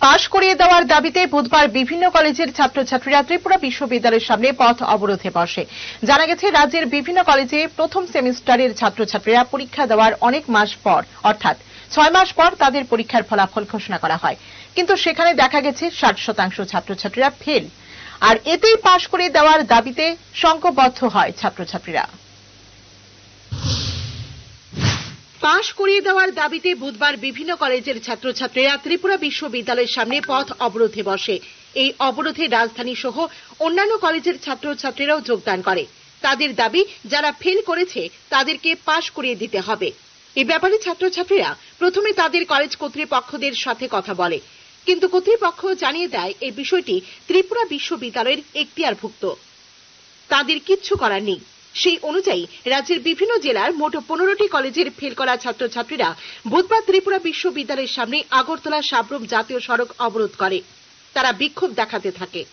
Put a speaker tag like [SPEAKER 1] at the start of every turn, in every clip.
[SPEAKER 1] পাশ করিয়ে দেওয়ার দাবিতে বুধবার বিভিন্ন কলেজের ছাত্রছাত্রীরা ত্রিপুরা বিশ্ববিদ্যালয়ের সামনে পথ অবরোধে বসে। জানা গেছে, রাজ্যের বিভিন্ন কলেজে প্রথম সেমিস্টারের ছাত্রছাত্রীরা পরীক্ষা দেওয়ার অনেক মাস পর, অর্থাৎ ছয় মাস পর তাদের পরীক্ষার ফলাফল ঘোষণা করা হয়। কিন্তু সেখানে দেখা গেছে, ষাট শতাংশ ছাত্রছাত্রীরা ফেল। আর এতেই পাশ করে দেওয়ার দাবিতে সংঘবদ্ধ হয় ছাত্রছাত্রীরা। পাশ করিয়ে দেওয়ার দাবিতে বুধবার বিভিন্ন কলেজের ছাত্রছাত্রীরা ত্রিপুরা বিশ্ববিদ্যালয়ের সামনে পথ অবরোধে বসে। এই অবরোধে রাজধানী সহ অন্যান্য কলেজের ছাত্রছাত্রীরাও যোগদান করে। তাদের দাবি, যারা ফেল করেছে, তাদেরকে পাশ করিয়ে দিতে হবে। এ ব্যাপারে ছাত্রছাত্রীরা প্রথমে তাদের কলেজ কর্তৃপক্ষদের সাথে কথা বলে। কিন্তু কর্তৃপক্ষ জানিয়ে দেয় এই বিষয়টি ত্রিপুরা বিশ্ববিদ্যালয়ের এখতিয়ারভুক্ত। তাদের কিচ্ছু করার নেই। সেই অনুযায়ী রাজ্যের বিভিন্ন জেলার মোট পনেরোটি কলেজের ফেল করা ছাত্রছাত্রীরা বুধবার ত্রিপুরা বিশ্ববিদ্যালয়ের সামনে আগরতলা সাব্রুম জাতীয় সড়ক অবরোধ করে। তারা বিক্ষোভ দেখাতে থাকে।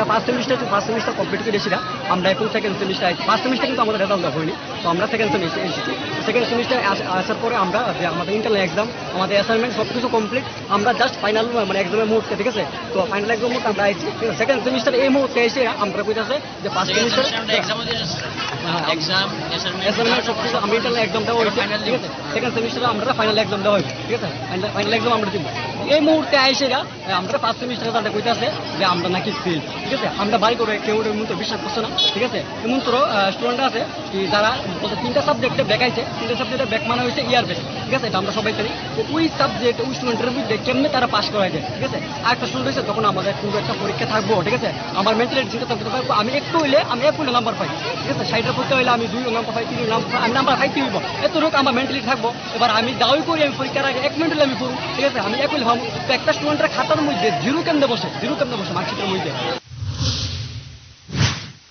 [SPEAKER 2] আমরা first semester first semester complete করে এসেছিলাম। আমরা এখন সেকেন্ড সেমিস্টার ফার্স্ট সেমিস্টার কিন্তু আমাদের রেজাল্ট হয়নি। তো আমরা সেকেন্ড সেমিস্টার এসেছি। সেকেন্ড সেমিস্টার আসার পরে আমরা যে আমাদের ইন্টারনাল এক্সাম আমাদের অ্যাসাইনমেন্ট সব কিছু কমপ্লিট আমরা জাস্ট ফাইনাল মানে এক্সামের মুহূর্তে ঠিক আছে? তো ফাইনাল এক্সাম মুহূর্তে আমরা আইছি সেকেন্ড সেমিস্টার এই মুহূর্তে এসে আমরা কইতাছে যে ফার্স্ট সেমিস্টার অ্যাসাইনমেন্ট সব কিছু আমরা ইন্টারনাল এক্সাম দেওয়া হয়েছে ঠিক আছে? সেকেন্ড সেমিস্টারে আমরা ফাইনাল এক্সাম দেওয়া হয়েছে ঠিক আছে? ফাইনাল এক্সাম আমরা দিব। এই মুহূর্তে আইসে আমরা ফার্স্ট সেমিস্টার রেজাল্টে কইতাছে যে আমরা নাকি ফেল, ঠিক আছে? আমরা বাড়ি করে কেউ এমন তো বিশ্বাস করছে না, ঠিক আছে? এমন তোর স্টুডেন্ট আছে যারা বলতে তিনটা সাবজেক্টে ব্যাকাইছে তিনটা সাবজেক্টে ব্যাক মানে হয়েছে ইয়ার বেস ঠিক আছে? এটা আমরা সবাই জানি। তো ওই সাবজেক্ট ওই স্টুডেন্টের মধ্যে কেমনে তারা পাস করাই যায়, ঠিক আছে? আর একটা স্টুডেন্ট হয়েছে তখন আমাদের কিন্তু একটা পরীক্ষা থাকব, ঠিক আছে? আমার মেন্টালিটি চিন্তা থাকতে পারব আমি একটু হইলে আমি এক নাম্বার পাই, ঠিক আছে? ষাটটা পরীক্ষা হইলে আমি দুই নাম্বার পাই, তিন নাম্বার আমি নাম্বার পাইতে হইব। এত রোগ আমার মেন্টালিটি থাকব, এবার আমি দাওয়াই করি, আমি পরীক্ষার আগে এক মিনিট হলে আমি করুন ঠিক আছে? আমি এক একটা স্টুডেন্টের খাতার মধ্যে, জিরো কেন্দ্রে বসে, জিরো কেন্দ্রে বসে মার্কশিটের মধ্যে।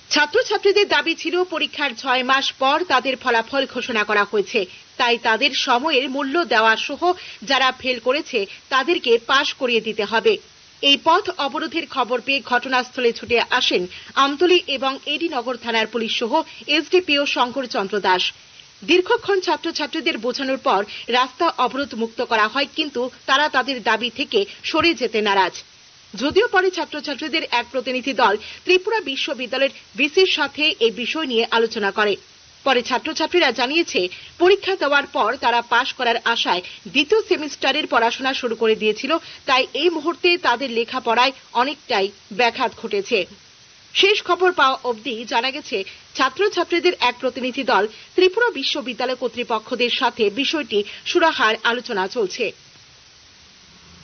[SPEAKER 1] ছাত্রছাত্রীদের দাবি ছিল, পরীক্ষার ছয় মাস পর তাদের ফলাফল ঘোষণা করা হয়েছে। তাই তাদের সময়ের মূল্য দেওয়া সহ যারা ফেল করেছে, তাদেরকে পাশ করিয়ে দিতে হবে। এই পথ অবরোধের খবর পেয়ে ঘটনাস্থলে ছুটে আসেন আমতলী এবং এডিনগর থানার পুলিশ সহ এসডিপিও শঙ্কর চন্দ্র দাস। দীর্ঘক্ষণ ছাত্রছাত্রীদের বোঝানোর পর রাস্তা অবরোধ মুক্ত করা হয়, কিন্তু তারা তাদের দাবি থেকে সরে যেতে নারাজ। যদিও পরে ছাত্রছাত্রীদের এক প্রতিনিধি দল ত্রিপুরা বিশ্ববিদ্যালয়ের ভিসির সাথে এই বিষয় নিয়ে আলোচনা করে। পরে ছাত্রছাত্রীরা জানিয়েছে, পরীক্ষা দেওয়ার পর তারা পাশ করার আশায় দ্বিতীয় সেমিস্টারের পড়াশোনা শুরু করে দিয়েছিল, তাই এই মুহূর্তে তাদের লেখাপড়ায় অনেকটাই ব্যাঘাত ঘটেছে। শেষ খবর পাওয়া অবধি জানা গেছে, ছাত্রছাত্রীদের এক প্রতিনিধি দল ত্রিপুরা বিশ্ববিদ্যালয় কর্তৃপক্ষদের সাথে বিষয়টি সুরাহার আলোচনা চলছে।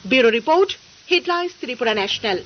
[SPEAKER 1] Bureau report, headlines, Tripura national.